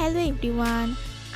Hello everyone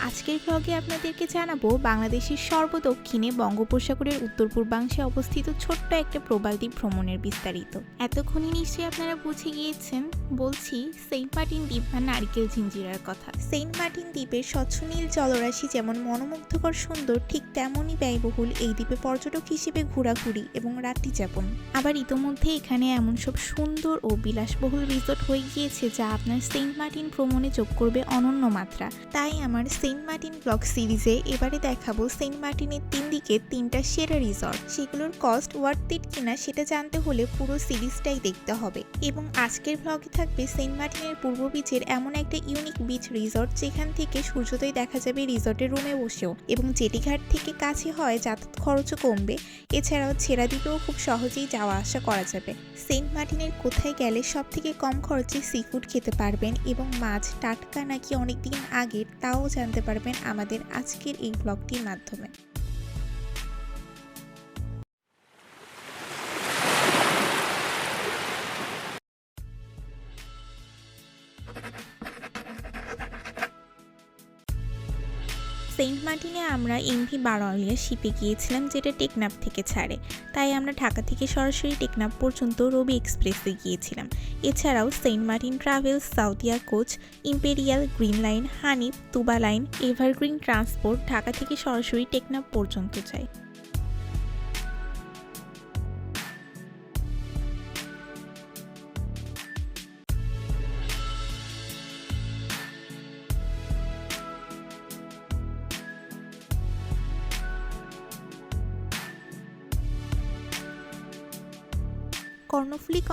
আজকের ব্লগে আপনাদেরকে জানাব বাংলাদেশের সর্বদক্ষিণে বঙ্গোপসাগরের উত্তর পূর্বাংশে অবস্থিত ছোট্ট একটা প্রবাল দ্বীপ ভ্রমণের বিস্তারিত। এতক্ষণই নিশ্চয়ই আপনারা বুঝে গিয়েছেন, বলছি সেন্ট মার্টিন দ্বীপ বা নারকেল ঝিঞ্জিরার কথা। সেন্ট মার্টিন দ্বীপের স্বচ্ছ নীল জলরাশি যেমন মনোমুগ্ধকর সুন্দর, ঠিক তেমনই ব্যয়বহুল এই দ্বীপে পর্যটক হিসেবে ঘোরাঘুরি এবং রাত্রি যাপন আবার ইতোমধ্যে এখানে এমন সব সুন্দর ও বিলাসবহুল রিসোর্ট হয়ে গিয়েছে যা আপনার সেন্ট মার্টিন ভ্রমণে যোগ করবে অনন্য মাত্রা। তাই আমার সেন্ট মার্টিন ব্লগ সিরিজে এবারে দেখাবো সেন্ট মার্টিনের তিন দিকে তিনটা সেরা রিসর্ট। সেগুলোর কস্ট ওয়ার্থ ইট কিনা সেটা জানতে হলে পুরো সিরিজটাই দেখতে হবে। এবং আজকের ব্লগে থাকবে সেন্ট মার্টিনের পূর্ব বিচের এমন একটা ইউনিক বিচ রিসর্ট যেখান থেকে সূর্যোদয় দেখা যাবে রিসর্টের রুমে বসেও। এবং জেটিঘাট থেকে কাছে হয় যাতায়াত খরচও কমবে। এছাড়াও ছেড়া দ্বীপেও খুব সহজেই যাওয়া আসা করা যাবে। সেন্ট মার্টিনের কোথায় গেলে সব থেকে কম খরচে সি ফুড খেতে পারবেন এবং মাছ টাটকা নাকি অনেক দিন আগের তাও জানতে পারবেন আমাদের আজকের এই ব্লগটির মাধ্যমে। সেন্ট মার্টিনে আমরা এমভি বারোয়ালিয়া শিপে গিয়েছিলাম, যেটা টেকনাপ থেকে ছাড়ে। তাই আমরা ঢাকা থেকে সরাসরি টেকনাপ পর্যন্ত রবি এক্সপ্রেসে গিয়েছিলাম। এছাড়াও Saint Martin travels সাউথিয়া coach imperial green line Hanif Tuba line evergreen transport Dhaka থেকে সরাসরি টেকনাপ পর্যন্ত যায়।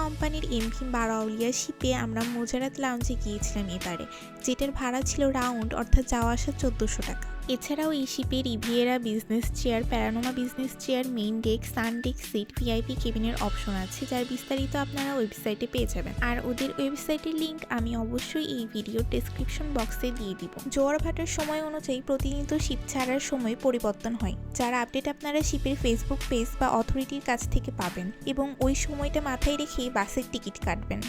কোম্পানির এমভি বারাউলিয়া শিপে আমরা মোজারাত লাউঞ্জে গিয়েছিলাম এবারে, যেটার ভাড়া ছিল রাউন্ড অর্থাৎ যাওয়া আসা চোদ্দোশো টাকা। এছাড়াও এই শিপে Riviera business chair, panorama business chair, main deck sun deck seat VIP কেবিনের অপশন আছে, যার বিস্তারিত আপনারা ওয়েবসাইটে পেয়ে যাবেন। আর ওদের ওয়েবসাইটের লিঙ্ক আমি অবশ্যই এই ভিডিওর ডেসক্রিপশন বক্সে দিয়ে দিব। জোয়ার ভাটার সময় অনুযায়ী প্রতিনিয়ত শিপ ছাড়ার সময় পরিবর্তন হয়, যার আপডেট আপনারা শিপের ফেসবুক পেজ বা অথরিটির কাছ থেকে পাবেন এবং ওই সময়টা মাথায় রেখেই বাসের টিকিট কাটবেন।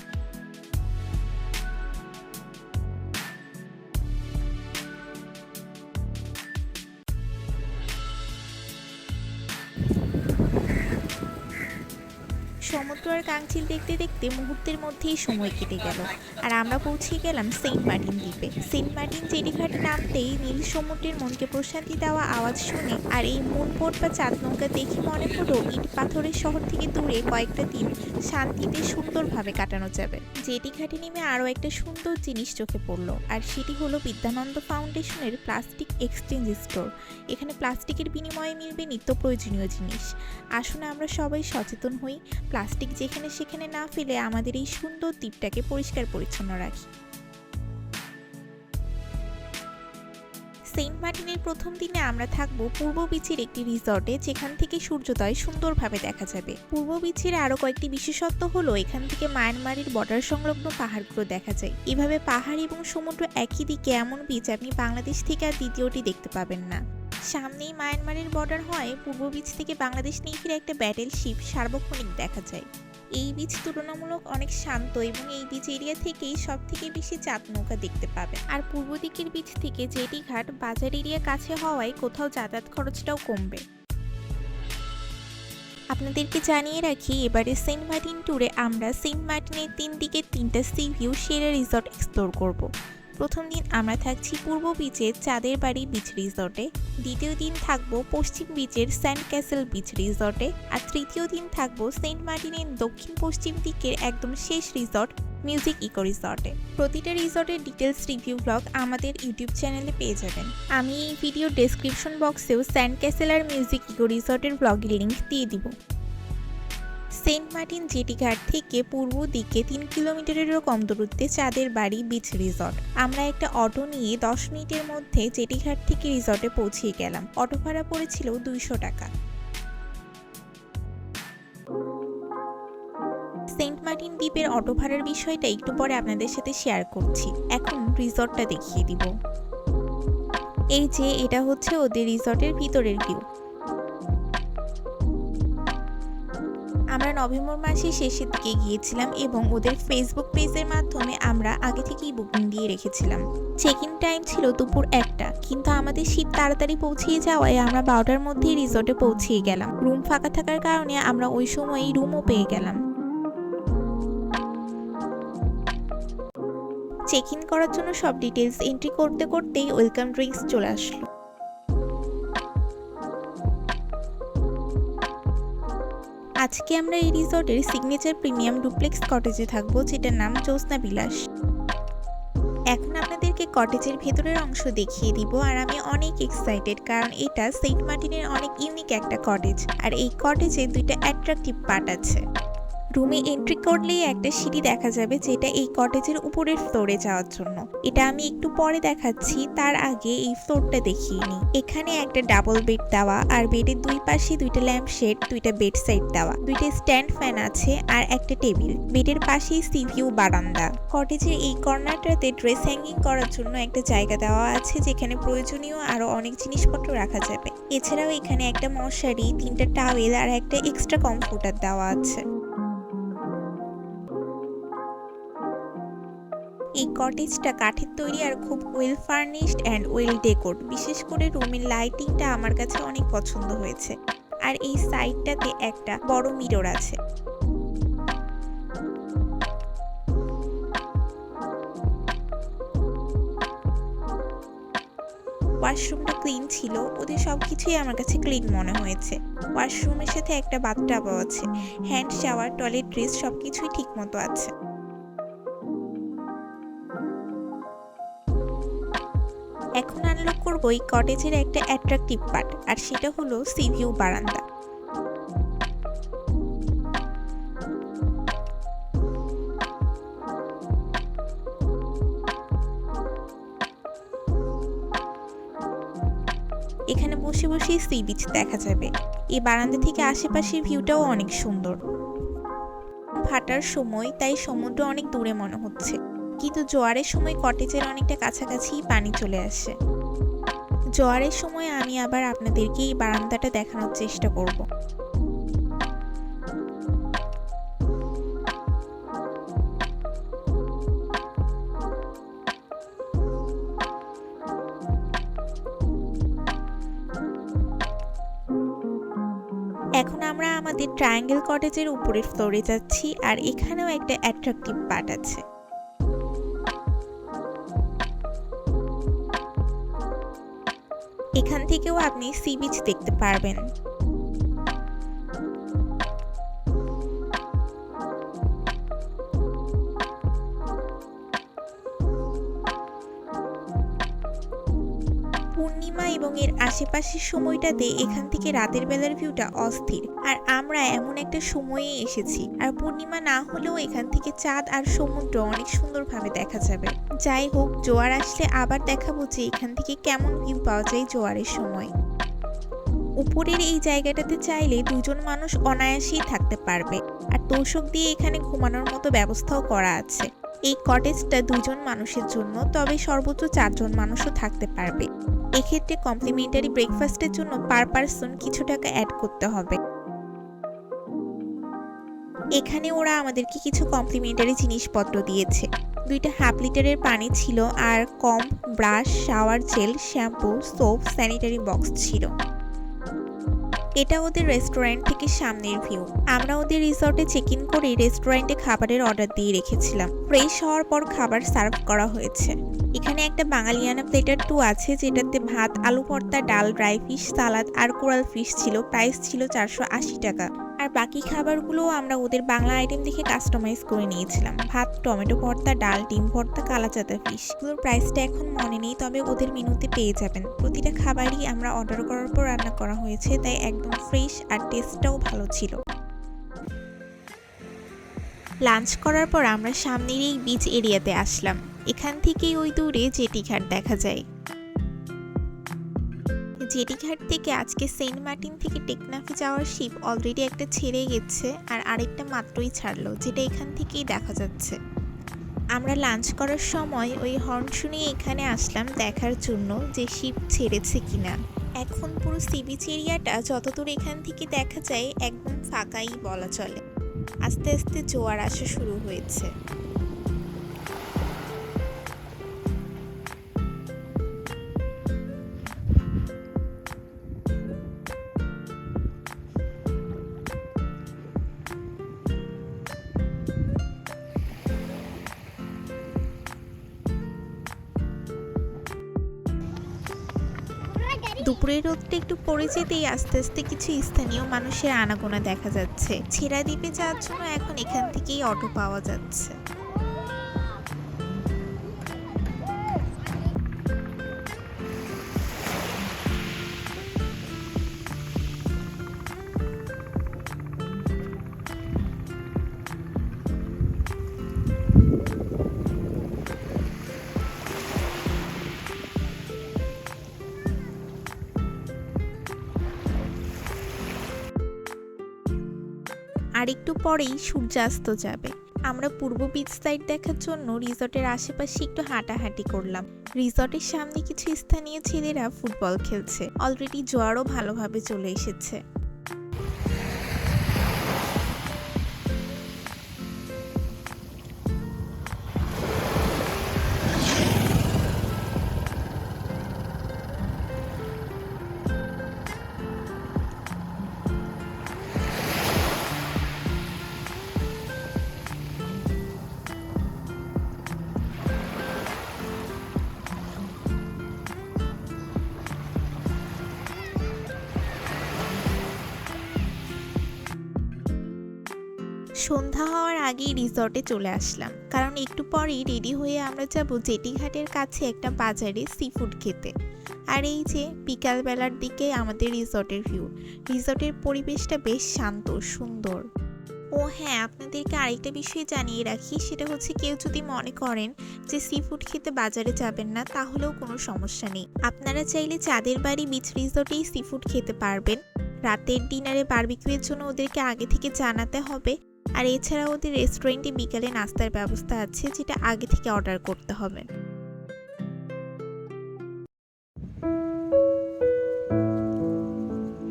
কাংচিল দেখতে দেখতে মুহূর্তের মধ্যেই সময় কেটে গেল। আর আমরা পৌঁছে গেলাম সেন্ট মার্টিন দ্বীপে। সেন্ট মার্টিন জেডিঘাটে নামতেই নীল সমুদ্রের মনকে প্রশান্তি দেওয়া আওয়াজ শুনে আর এই মুনপোট বা চাঁদ নৌকা দেখে মনে হলো ইট পাথরের শহর থেকে দূরে কয়েকটা দিন শান্তিতে সুন্দরভাবে কাটানো যাবে। জেডিঘাটে নেমে আরও একটা সুন্দর জিনিস চোখে পড়ল আর সেটি হলো বিদ্যানন্দ ফাউন্ডেশনের প্লাস্টিক এক্সচেঞ্জ স্টোর। এখানে প্লাস্টিকের বিনিময়ে মিলবে নিত্য প্রয়োজনীয় জিনিস। আসুন আমরা সবাই সচেতন হই, প্লাস্টিক যেখানে সেখানে না ফেলে আমাদের এই সুন্দর দ্বীপটাকে পরিষ্কার পরিচ্ছন্ন রাখি। সেন্ট মার্টিনের প্রথম দিনে আমরা থাকব পূর্ব বিচের একটি রিসর্টে, যেখান থেকে সূর্যোদয় সুন্দরভাবে দেখা যাবে। পূর্ব বিচের আরও কয়েকটি বিশেষত্ব হলো, এখান থেকে মায়ানমারের বর্ডার সংলগ্ন পাহাড়গুলো দেখা যায়। এভাবে পাহাড় এবং সমুদ্র একই দিকে এমন বিচ আপনি বাংলাদেশ থেকে আর দ্বিতীয়টি দেখতে পাবেন না। সামনেই মায়ানমারের বর্ডার হয়, পূর্ব বিচ থেকে বাংলাদেশ নিয়ে ফিরে একটা ব্যাটেল শিপ সার্বক্ষণিক দেখা যায়। এই বীচ তুলনামূলক অনেক শান্ত এবং এই বিচ এরিয়া থেকেই সব থেকে বেশি চাঁদ নৌকা দেখতে পাবে আর পূর্ব দিকের বিচ থেকে জেটি ঘাট বাজার এরিয়া কাছে হওয়ায় কোথাও যাতায়াত খরচটাও কমবে আপনাদেরকে জানিয়ে রাখি, এবারে সেন্ট মার্টিন ট্যুরে আমরা সেন্ট মার্টিনের তিন দিকে তিনটা সি ভিউ সেরা রিসর্ট এক্সপ্লোর করব। প্রথম দিন আমরা থাকছি পূর্ব বিচের চাঁদের বাড়ি বিচ রিসর্টে। দ্বিতীয় দিন থাকব পশ্চিম বিচের স্যান্ড ক্যাসেল বিচ রিসর্টে। আর তৃতীয় দিন থাকব সেন্ট মার্টিনের দক্ষিণ পশ্চিম দিকের একদম শেষ রিসর্ট, মিউজিক ইকো রিসর্টে। প্রতিটা রিসর্টের ডিটেলস রিভিউ ব্লগ আমাদের ইউটিউব চ্যানেলে পেয়ে যাবেন। আমি এই ভিডিও ডেসক্রিপশন বক্সেও স্যান্ড ক্যাসেল আর মিউজিক ইকো রিসর্টের ব্লগের লিঙ্ক দিয়ে দিব। সেন্ট মার্টিন জেটিঘাট থেকে পূর্ব দিকে তিন কিলোমিটারেরও কম দূরত্বে চাঁদের বাড়ি বিচ রিসর্ট। আমরা একটা অটো নিয়ে দশ মিনিটের মধ্যে জেটিঘাট থেকে রিসর্টে পৌঁছে গেলাম। অটো ভাড়া পড়েছিল দুইশো টাকা। সেন্ট মার্টিন দ্বীপের অটো ভাড়ার বিষয়টা একটু পরে আপনাদের সাথে শেয়ার করছি। এখন রিসর্টটা দেখিয়ে দিব। এই যে, এটা হচ্ছে ওদের রিসর্টের ভিতরের ভিউ আমরা নভেম্বর মাসের শেষের দিকে গিয়েছিলাম এবং ওদের ফেসবুক পেজের মাধ্যমে আমরা আগে থেকেই বুকিং দিয়ে রেখেছিলাম। চেক ইন টাইম ছিল দুপুর একটা, কিন্তু আমাদের শীত তাড়াতাড়ি পৌঁছিয়ে যাওয়ায় আমরা বারোটার মধ্যেই রিসর্টে পৌঁছিয়ে গেলাম। রুম ফাঁকা থাকার কারণে আমরা ওই সময়ই রুমও পেয়ে গেলাম। চেক ইন করার জন্য সব ডিটেলস এন্ট্রি করতে করতেই ওয়েলকাম ড্রিঙ্কস চলে আসলো। আজকে আমরা এই রিসর্টের সিগনেচার প্রিমিয়াম ডুপ্লেক্স কটেজে থাকব, যেটার নাম জ্যোৎস্না বিলাস। এখন আপনাদেরকে কটেজের ভেতরের অংশ দেখিয়ে দিব, আর আমি অনেক এক্সাইটেড কারণ এটা সেন্ট মার্টিনের অনেক ইউনিক একটা কটেজ আর এই কটেজে দুইটা অ্যাট্রাকটিভ পার্ট আছে। রুমে এন্ট্রি করলেই একটা সিঁড়ি দেখা যাবে যেটা এই কটেজের উপরের ফ্লোরে যাওয়ার জন্য। এটা আমি একটু পরে দেখাচ্ছি, তার আগে এই ফ্লোরটা দেখিয়ে নিই। এখানে একটা ডাবল বেড দেওয়া আর বেডের দুই পাশে দুইটা ল্যাম্প শেড, দুইটা বেড সাইড দেওয়া। দুইটা স্ট্যান্ড ফ্যান আছে আর একটা টেবিল। বেডের পাশেই সি ভিউ বারান্দা। কটেজের এই কর্নারটাতে ড্রেস হ্যাঙ্গিং করার জন্য একটা জায়গা দেওয়া আছে যেখানে প্রয়োজনীয় আরও অনেক জিনিসপত্র রাখা যাবে। এছাড়াও এখানে একটা মশারি, তিনটা টাওয়েল আর একটা এক্সট্রা কমফোর্টার দেওয়া আছে। এই কটেজটা কাঠের তৈরি আর খুব well furnished and well decorated বিশেষ করে রুমের লাইটিংটা আমার কাছে অনেক পছন্দ হয়েছে। আর এই সাইডটাতে একটা বড় মিরর আছে। ওয়াশরুমটা ক্লিন ছিল, ওদের সব কিছুই আমার কাছে ক্লিন মনে হয়েছে। ওয়াশরুমের সাথে একটা বাথটাবও আছে। হ্যান্ড শাওয়ার টয়লেট ড্রেস সব কিছুই ঠিক মতো আছে। এখন আনলক করব এই কটেজের একটা অ্যাট্রাকটিভ পার্ট আর সেটা হলো সি ভিউ বারান্দা। এখানে বসে বসেই সি বিচ দেখা যাবে। এই বারান্দা থেকে আশেপাশের ভিউটাও অনেক সুন্দর। ভাটার সময়, তাই সমুদ্র অনেক দূরে মনে হচ্ছে। কিন্তু জোয়ারের সময় কটেজের অনেকটা কাছাকাছি পানি চলে আসে। জোয়ারের সময় আমি আবার আপনাদেরকে এই বারান্দাটা দেখানোর চেষ্টা করব। এখন আমরা আমাদের ট্রায়াঙ্গেল কটেজের উপরের ফ্লোরে যাচ্ছি আর এখানেও একটা অ্যাট্রাকটিভ পার্ট আছে। এখান থেকেও আপনি সি বিচ দেখতে পারবেন। এর আশেপাশের সময়টাতে এখান থেকে রাতের বেলার ভিউটা অস্থির। আর আমরা এমন একটা সময়ে এসেছি, আর পূর্ণিমা না হলেও এখান থেকে চাঁদ আর সমুদ্র অনেক সুন্দরভাবে দেখা যাবে। যাই হোক, জোয়ার আসলে আবার দেখাবো যে এখান থেকে কেমন ভিউ পাওয়া যায় জোয়ারের সময়। উপরের এই জায়গাটাতে চাইলে দুজন মানুষ অনায়াসেই থাকতে পারবে, আর তোষক দিয়ে এখানে ঘুমানোর মতো ব্যবস্থাও করা আছে। এই কটেজটা দুজন মানুষের জন্য, তবে সর্বোচ্চ চারজন মানুষও থাকতে পারবে। এক্ষেত্রে কমপ্লিমেন্টারি ব্রেকফাস্টের জন্য পার পারসন কিছু টাকা অ্যাড করতে হবে। এখানে ওরা আমাদেরকে কিছু কমপ্লিমেন্টারি জিনিসপত্র দিয়েছে। দুইটা হাফ লিটারের পানি ছিল আর comb brush shower gel shampoo soap sanitary box ছিল। এটা ওদের রেস্টুরেন্ট থেকে সামনের ভিউ আমরা ওদের রিসর্টে চেক ইন করে রেস্টুরেন্টে খাবারের অর্ডার দিয়ে রেখেছিলাম। ফ্রেশ হওয়ার পর খাবার সার্ভ করা হয়েছে। এখানে একটা বাঙালিয়ানা প্লেটার টু আছে, যেটাতে ভাত, আলু ভর্তা, ডাল ড্রাই ফিশ সালাদ আর কোরাল ফিশ ছিল। প্রাইস ছিল চারশো আশি টাকা। আর বাকি খাবারগুলোও আমরা ওদের বাংলা আইটেম দেখে কাস্টমাইজ করে নিয়েছিলাম। ভাত, টমেটো ভর্তা, ডাল, ডিম ভর্তা কালাচাতা ফিশ এগুলোর প্রাইসটা এখন মনে নেই, তবে ওদের মেনুতে পেয়ে যাবেন। প্রতিটা খাবারই আমরা অর্ডার করার পর রান্না করা হয়েছে, তাই একদম ফ্রেশ আর টেস্টটাও ভালো ছিল। লাঞ্চ করার পর আমরা সামনের এই বিচ এরিয়াতে আসলাম। এখান থেকেই ওই দূরে জেটিঘাট দেখা যায়। জেটিঘাট থেকে আজকে সেন্ট মার্টিন থেকে টেকনাফে যাওয়ার শিপ অলরেডি একটা ছেড়ে গেছে আর আরেকটা মাত্রই ছাড়লো, যেটা এখান থেকেই দেখা যাচ্ছে। আমরা লাঞ্চ করার সময় ওই হর্ন শুনে এখানে আসলাম দেখার জন্য যে শিপ ছেড়েছে কিনা। এখন পুরো সি বিচ এরিয়াটা যতদূর এখান থেকে দেখা যায় একদম ফাঁকাই বলা চলে। আস্তে আস্তে জোয়ার আসা শুরু হয়েছে। দুপুরের রোদটা একটু পড়ে যেতেই আস্তে আস্তে কিছু স্থানীয় মানুষের আনাগোনা দেখা যাচ্ছে। ছেড়া দ্বীপে যাওয়ার জন্য এখন এখান থেকেই অটো পাওয়া যাচ্ছে। পরেই সূর্যাস্ত যাবে। আমরা পূর্ব বিচ সাইড দেখার জন্য রিসর্টের আশেপাশে একটু হাঁটাহাঁটি করলাম। রিসর্টের সামনে কিছু স্থানীয় ছেলেরা ফুটবল খেলছে। অলরেডি জোয়ারও ভালোভাবে চলে এসেছে। আগেই রিসর্টে চলে আসলাম। কারণ একটু পরেই রেডি হয়ে আমরা যাব জেটিঘাটের কাছে একটা বাজারে সি ফুড খেতে। আর এই যে বিকালবেলার দিকে আমাদের রিসর্টের ভিউ রিসর্টের পরিবেশটা বেশ শান্ত, সুন্দর। ও হ্যাঁ আপনাদেরকে আরেকটা বিষয় জানিয়ে রাখি, সেটা হচ্ছে কেউ যদি মনে করেন যে সি ফুড খেতে বাজারে যাবেন না, তাহলেও কোনো সমস্যা নেই। আপনারা চাইলে চাঁদের বাড়ি বিচ রিসর্টেই সি ফুড খেতে পারবেন। রাতের ডিনারে বারবিকিউয়ের জন্য ওদেরকে আগে থেকে জানাতে হবে। আর এছাড়া ওদের রেস্টুরেন্টে বিকালে নাস্তার ব্যবস্থা আছে, যেটা আগে থেকে অর্ডার করতে হবে।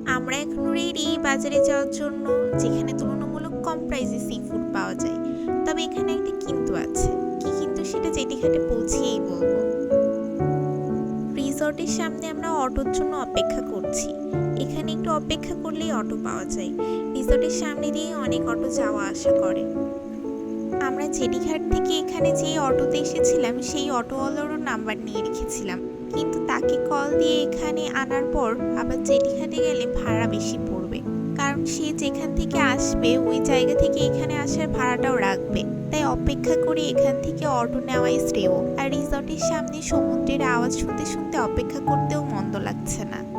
আমরা এখন রেডি বাজারে যাওয়ার জন্য, যেখানে তুলনামূলক কম প্রাইসে সি ফুড পাওয়া যায়। তবে এখানে একটা কিন্তু আছে। কি কিন্তু সেটা জেটিঘাটে পৌঁছিয়েই বলব। রিসর্টের সামনে আমরা অটোর জন্য অপেক্ষা করছি। এখানে একটু অপেক্ষা করলেই অটো পাওয়া যায়। রিসর্টের সামনে দিয়ে অনেক অটো যাওয়া আসা করে। আমরা জেডিঘাট থেকে এখানে যে অটোতে এসেছিলাম, সেই অটোওয়ালারও নাম্বার নিয়ে রেখেছিলাম। কিন্তু তাকে কল দিয়ে এখানে আনার পর আবার জেডিঘাটে গেলে ভাড়া বেশি পড়বে। কারণ সে যেখান থেকে আসবে, ওই জায়গা থেকে এখানে আসার ভাড়াটাও রাখবে। তাই অপেক্ষা করি এখান থেকে অটো নেওয়াই শ্রেয়। আর রিসর্টের সামনে সমুদ্রের আওয়াজ শুনতে শুনতে অপেক্ষা করতেও মন্দ লাগছে না।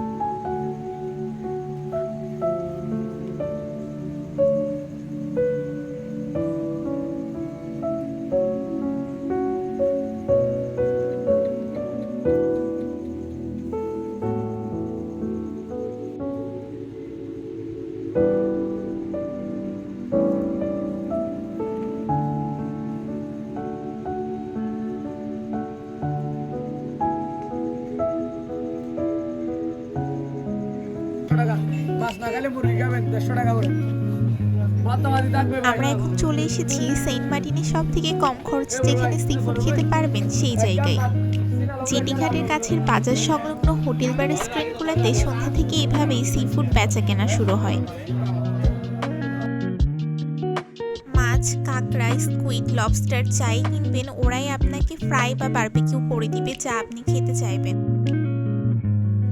আমরা এখন চলে এসেছি সেন্ট মার্টিনের সব থেকে কম খরচ যেখানে সি ফুড খেতে পারবেন সেই জায়গায়। জেটিঘাটের কাছের বাজার সংলগ্ন হোটেল বা রেস্টুরেন্টগুলোতে সন্ধ্যা থেকে এভাবেই সি ফুড বেচা কেনা শুরু হয়। মাছ, কাঁকড়া স্কুইড লবস্টার চাই কিনবেন, ওরাই আপনাকে ফ্রাই বা বারবিকিউ করে দিবে যা আপনি খেতে চাইবেন।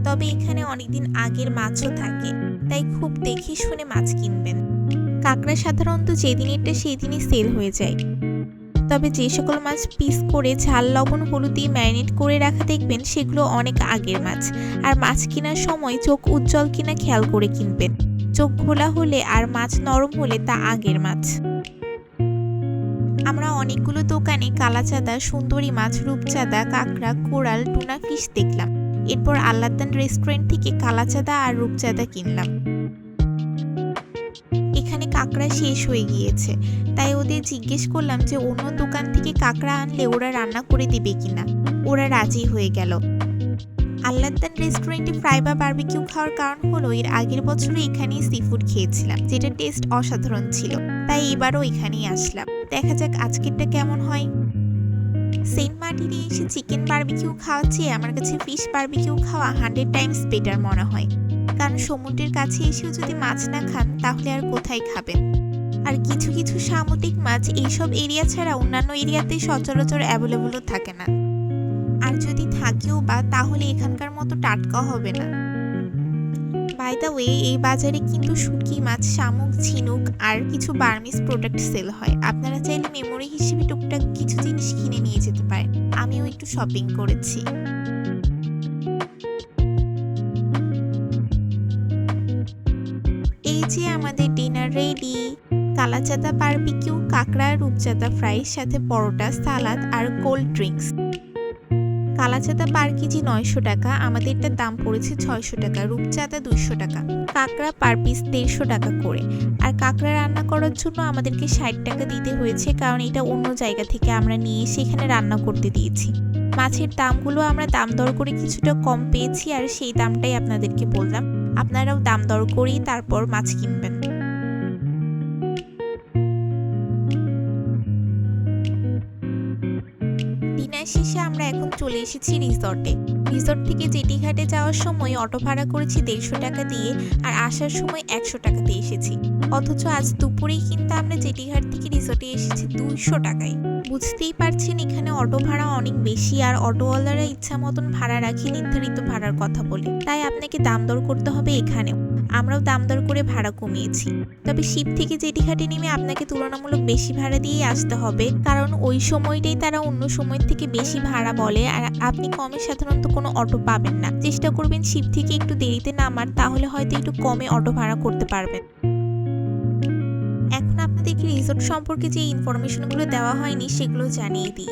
তবে এখানে অনেকদিন আগের মাছও থাকে, তাই খুব দেখে শুনে মাছ কিনবেন। কাঁকড়া সাধারণত যেদিনেরটা সেই দিনই সেল হয়ে যায়। তবে যে সকল মাছ পিস করে ঝাল, লবণ, হলুদ দিয়ে ম্যারিনেট করে রাখা দেখবেন, সেগুলো অনেক আগের মাছ। আর মাছ কেনার সময় চোখ উজ্জ্বল কিনা খেয়াল করে কিনবেন। চোখ ঘোলা হলে আর মাছ নরম হলে তা আগের মাছ। আমরা অনেকগুলো দোকানে কালাচাঁদা, সুন্দরী মাছ, রূপচাঁদা, কাঁকড়া, কোরাল, টুনা ফিশ দেখলাম। এরপর আল্লাদান রেস্টুরেন্ট থেকে কালাচাঁদা আর রূপচাঁদা কিনলাম। কাঁকড়া শেষ হয়ে গিয়েছে। তাই ওদের জিজ্ঞেস করলাম যে অন্য দোকান থেকে কাঁকড়া আনলে ওরা রান্না করে দেবে কিনা। ওরা রাজি হয়ে গেল। আল্লাদান রেস্টুরেন্টে ফ্রাই বা বারবিকিউ খাওয়ার কারণ হলো এর আগের বছরে এখানেই সি ফুড খেয়েছিলাম, যেটা টেস্ট অসাধারণ ছিল। তাই এবারও এখানেই আসলাম। দেখা যাক আজকেরটা কেমন হয়। সেন্ট মার্টিনে এসে চিকেন বারবিকিউ খাওয়ার চেয়ে আমার কাছে ফিশ বারবিকিউ খাওয়া হান্ড্রেড টাইমস বেটার মনে হয়। কারণ সমুদ্রের কাছে এসেও যদি মাছ না খান, তাহলে আর কোথায় খাবেন? আর কিছু কিছু সামুদ্রিক মাছ এইসব এরিয়া ছাড়া অন্যান্য এরিয়াতে সচরাচর অ্যাভেলেবলও থাকে না। আর যদি থাকেও বা, তাহলে এখানকার মতো টাটকা হবে না। বাই দ্য ওয়ে এই বাজারে কিন্তু শুটকি মাছ, শামুক, ঝিনুক আর কিছু বার্মিস প্রোডাক্ট সেল হয়। আপনারা চাইলে মেমোরি হিসেবে টুকটাক কিছু জিনিস কিনে নিয়ে যেতে পারেন। আমিও একটু শপিং করেছি। যে আমাদের ডিনার রেডি কালাচাঁদা বারবিকিউ কাঁকড়া, রূপচাঁদা ফ্রাইয়ের সাথে পরোটা সালাদ আর কোল্ড ড্রিঙ্কস কালাচাঁদা পার কেজি নয়শো টাকা আমাদেরটার দাম পড়েছে ছয়শো টাকা, রূপচাঁদা দুইশো টাকা, কাঁকড়া পার পিস দেড়শো টাকা করে। আর কাঁকড়া রান্না করার জন্য আমাদেরকে ষাট টাকা দিতে হয়েছে, কারণ এটা অন্য জায়গা থেকে আমরা নিয়ে এসে এখানে রান্না করতে দিয়েছি। মাছের দামগুলো আমরা দাম দর করে কিছুটা কম পেয়েছি, আর সেই দামটাই আপনাদেরকে বললাম। আপনারাও দাম দর করেই তারপর মাছ কিনবেন। শেষে আমরা এখন চলে এসেছি রিসর্টে। রিসর্ট থেকে জেটি ঘাটে যাওয়ার সময় অটো ভাড়া করেছি দেড়শো টাকা দিয়ে আর আসার সময় একশো টাকাতে এসেছি। অথচ আজ দুপুরেই কিন্তু আমরা জেটি ঘাট থেকে রিসর্টে এসেছি দুইশো টাকায়। বুঝতেই পারছেন, এখানে অটো ভাড়া অনেক বেশি আর অটোওয়ালারা ইচ্ছা মতন ভাড়া রাখে নির্ধারিত ভাড়ার কথা বলে। তাই আপনাকে দাম দর করতে হবে এখানেও। আমরাও দাম দর করে ভাড়া কমিয়েছি। তবে শিপ থেকে জেটি ঘাটে নেমে আপনাকে তুলনামূলক বেশি ভাড়া দিয়েই আসতে হবে। কারণ ওই সময়টাই তারা অন্য সময় থেকে বেশি ভাড়া বলে। আর আপনি কমে সাধারণত কোনো অটো পাবেন না। চেষ্টা করবেন শিপ থেকে একটু দেরিতে নামার, তাহলে হয়তো একটু কমে অটো ভাড়া করতে পারবেন। এখন আপনাদেরকে রিসোর্ট সম্পর্কে যে ইনফরমেশনগুলো দেওয়া হয়নি, সেগুলো জানিয়ে দিই।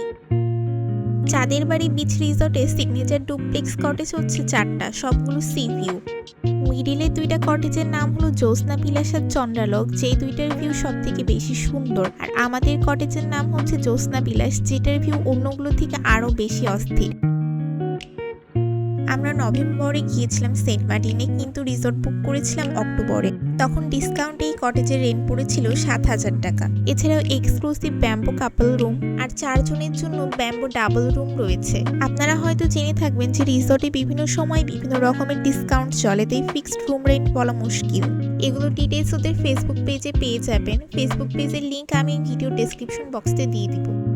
চাঁদের বাড়ি বিচ রিসোর্টে সিগনেচার ডুপ্লেক্স কটেজ হচ্ছে চারটা, সবগুলো সি ভিউ মিডিলে দুইটা কটেজের নাম হলো জ্যোৎস্না বিলাসার চন্দ্রালোক, যেই দুইটার ভিউ সব থেকে বেশি সুন্দর। আর আমাদের কটেজের নাম হচ্ছে জ্যোৎস্না বিলাস, যেটার ভিউ অন্যগুলো থেকে আরও বেশি অস্থির। আমরা নভেম্বরে গিয়েছিলাম সেন্ট মার্টিনে, কিন্তু রিসোর্ট বুক করেছিলাম অক্টোবরে। তখন ডিসকাউন্টে এই কটেজের রেন্ট পড়েছিল সাত হাজার টাকা। এছাড়াও এক্সক্লুসিভ ব্যাম্বো কাপল রুম আর চারজনের জন্য ব্যাম্বো ডাবল রুম রয়েছে। আপনারা হয়তো জেনে থাকবেন যে রিসোর্টে বিভিন্ন সময় বিভিন্ন রকমের ডিসকাউন্ট চলে, তাই ফিক্সড রুম রেন্ট বলা মুশকিল। এগুলো ডিটেলস ওদের ফেসবুক পেজে পেয়ে যাবেন। ফেসবুক পেজের লিঙ্ক আমি ভিডিও ডেসক্রিপশন বক্সে দিয়ে দিব।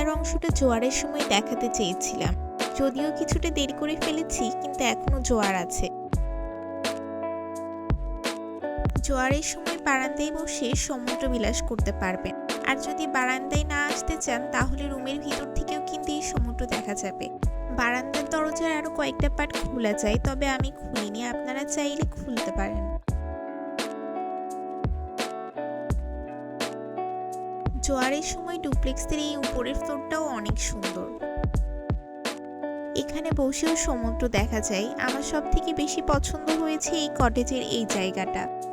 বারান্দার অংশটা জোয়ারের সময় দেখাতে চেয়েছিলাম। যদিও কিছুটা দেরি করে ফেলেছি, কিন্তু এখনও জোয়ার আছে। জোয়ারের সময় বারান্দায় বসে সমুদ্র বিলাস করতে পারবেন। আর যদি বারান্দায় না আসতে চান, তাহলে রুমের ভিতর থেকেও কিন্তু এই সমুদ্র দেখা যাবে। বারান্দার দরজার আরও কয়েকটা পার্ট খোলা যায়, তবে আমি খুলিনি। আপনারা চাইলে খুলতে পারেন। জোয়ারের সময় ডুপ্লেক্সের এই উপরের ফ্লোরটাও অনেক সুন্দর। এখানে বসেও সমুদ্র দেখা যায়। আমার সব থেকে বেশি পছন্দ হয়েছে এই কটেজের এই জায়গাটা।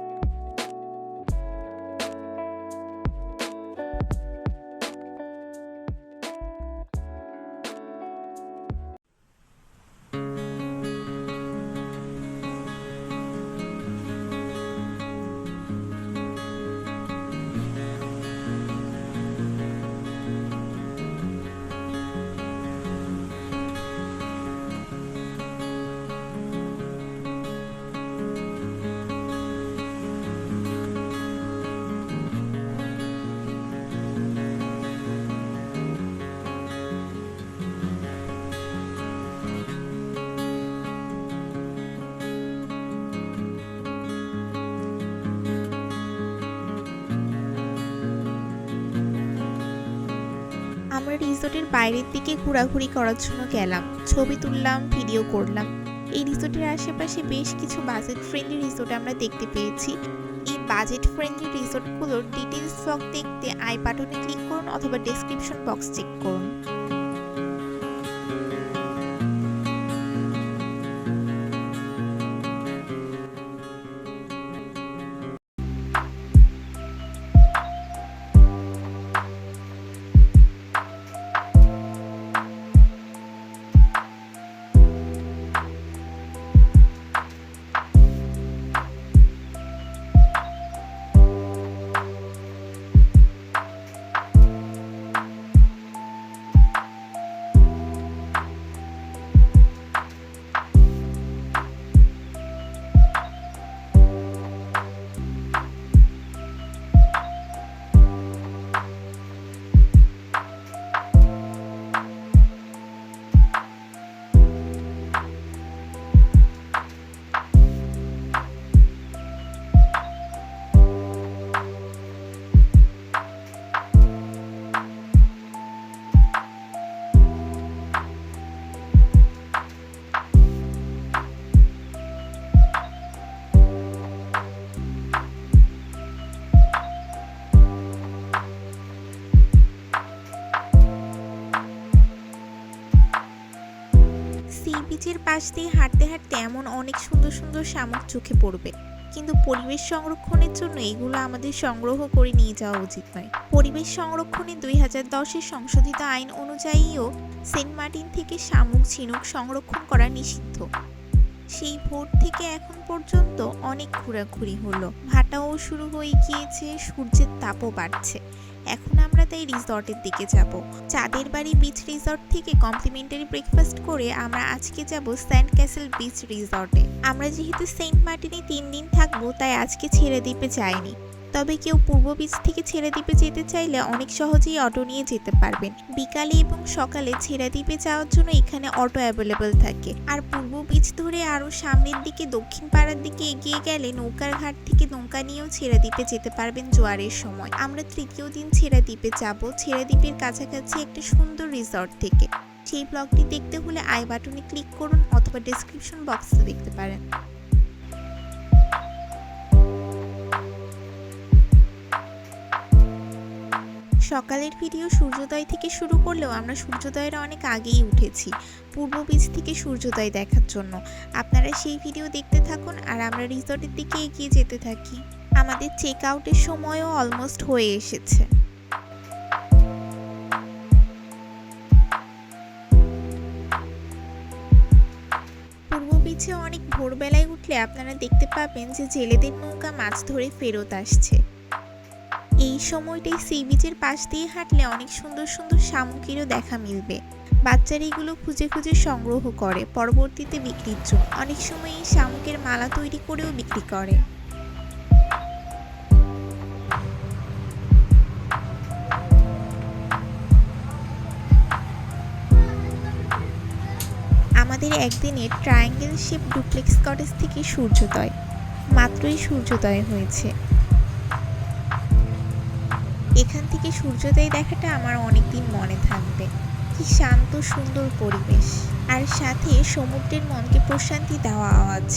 রিসোর্টের বাইরের দিকে ঘোরাঘুরি করার জন্য গেলাম। ছবি তুললাম, ভিডিও করলাম। এই রিসোর্টের আশেপাশে বেশ কিছু বাজেট ফ্রেন্ডলি রিসোর্ট আমরা দেখতে পেয়েছি। এই বাজেট ফ্রেন্ডলি রিসোর্টগুলোর ডিটেলস ব্লগ দেখতে আই বাটনে ক্লিক করুন অথবা ডেসক্রিপশন বক্স চেক করুন। সি বিচের পাশ দিয়ে হাঁটতে হাঁটতে এমন অনেক সুন্দর সুন্দর শামুক চোখে পড়বে। কিন্তু পরিবেশ সংরক্ষণের জন্য এগুলো আমাদের সংগ্রহ করে নিয়ে যাওয়া উচিত নয়। পরিবেশ সংরক্ষণে দুই হাজার দশের সংশোধিত আইন অনুযায়ীও সেন্ট মার্টিন থেকে শামুক ঝিনুক সংরক্ষণ করা নিষিদ্ধ। সেই ভোর থেকে এখন পর্যন্ত অনেক ঘোরাঘুরি হলো। ভাটাও শুরু হয়ে গিয়েছে, সূর্যের তাপও বাড়ছে। এখন আমরা তাই রিসর্টের দিকে যাব। চাঁদের বাড়ি বিচ রিসর্ট থেকে কমপ্লিমেন্টারি ব্রেকফাস্ট করে আমরা আজকে যাব স্যান্ড ক্যাসেল বিচ রিসর্টে আমরা যেহেতু সেন্ট মার্টিনে তিন দিন থাকব, তাই আজকে ছেড়ে দ্বীপে যাইনি। তবে কেউ পূর্ব বিচ থেকে ছেড়ে দ্বীপে যেতে চাইলে অনেক সহজেই অটো নিয়ে যেতে পারবেন। বিকালে এবং সকালে ছেড়ে দ্বীপে যাওয়ার জন্য এখানে অটো অ্যাভেলেবেল থাকে। আর পূর্ব বিচ ধরে আরও সামনের দিকে, দক্ষিণ পাড়ার দিকে এগিয়ে গেলে নৌকার ঘাট থেকে নৌকা নিয়েও ছেড়ে দ্বীপে যেতে পারবেন জোয়ারের সময়। আমরা তৃতীয় দিন ছেড়ে দ্বীপে যাব। ছেড়ে দ্বীপের কাছাকাছি একটা সুন্দর রিসর্ট থেকে। সেই ব্লগটি দেখতে হলে আই বাটনে ক্লিক করুন অথবা ডেসক্রিপশন বক্সে দেখতে পারেন। সকালের ভিডিও সূর্যোদয় থেকে শুরু করলেও আমরা সূর্যোদয়ের অনেক আগেই উঠেছি, পূর্ব বীজ থেকে সূর্যোদয় দেখার জন্য। আপনারা সেই ভিডিও দেখতে থাকুন আর আমরা রিসর্টের দিকে এগিয়ে যেতে থাকি। আমাদের চেক আউটের সময়ও অলমোস্ট হয়ে এসেছে। বিচে অনেক ভোরবেলায় উঠলে আপনারা দেখতে পাবেন যে জেলেদের নৌকা মাছ ধরে ফেরত আসছে। এই সময়টাই সি বিচের পাশ দিয়ে হাঁটলে অনেক সুন্দর সুন্দর শামুকেরও দেখা মিলবে। বাচ্চারা এগুলো খুঁজে খুঁজে সংগ্রহ করে, পরবর্তীতে বিক্রির জন্য। অনেক সময় এই শামুকের মালা তৈরি করেও বিক্রি করে। আমাদের একদিনে ট্রায়াঙ্গেল শেপ ডুপ্লেক্স কটেজ থেকে সূর্যোদয়। মাত্রই সূর্যোদয় হয়েছে। এখান থেকে সূর্যোদয় দেখাটা আমার অনেকদিন মনে থাকবে। কি শান্ত, সুন্দর পরিবেশ। আর সাথে সমুদ্রের মনকে প্রশান্তি দেওয়া আওয়াজ।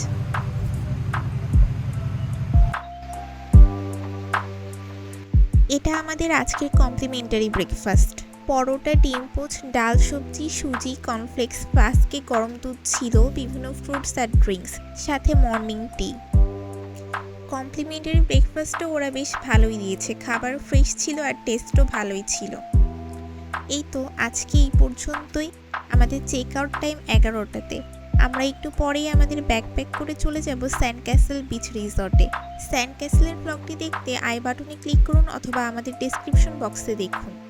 এটা আমাদের আজকের কমপ্লিমেন্টারি ব্রেকফাস্ট পরোটা, ডিম পোচ, ডাল সবজি, সুজি কর্নফ্লেক্স ফ্লাস্কে গরম দুধ ছিল, বিভিন্ন ফ্রুটস আর ড্রিঙ্কস সাথে মর্নিং টি কমপ্লিমেন্টারি ব্রেকফাস্টও ওরা বেশ ভালোই দিয়েছে। খাবার ফ্রেশ ছিল আর টেস্টও ভালোই ছিল। এই তো আজকে এই পর্যন্তই। আমাদের চেক আউট টাইম এগারোটাতে। আমরা একটু পরেই আমাদের ব্যাকপ্যাক করে চলে যাব স্যান্ড ক্যাসেল বিচ রিসর্টে। স্যান্ড ক্যাসেলের ব্লগটি দেখতে আই বাটনে ক্লিক করুন অথবা আমাদের ডেসক্রিপশন বক্সে দেখুন।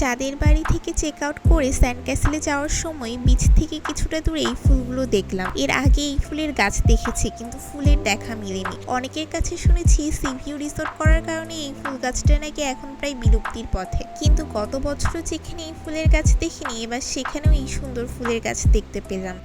চাঁদের বাড়ি থেকে চেক আউট করে স্যান্ড ক্যাসেলে যাওয়ার সময় বীজ থেকে কিছুটা দূরে এই ফুলগুলো দেখলাম। এর আগে এই ফুলের গাছ দেখেছি, কিন্তু ফুলের দেখা মিলেনি। অনেকের কাছে শুনেছি সিভিউ রিসোর্ট করার কারণে এই ফুল গাছটা নাকি এখন প্রায় বিলুপ্তির পথে। কিন্তু গত বছরও যেখানে এই ফুলের গাছ দেখিনি, এবার সেখানেও এই সুন্দর ফুলের গাছ দেখতে পেলাম।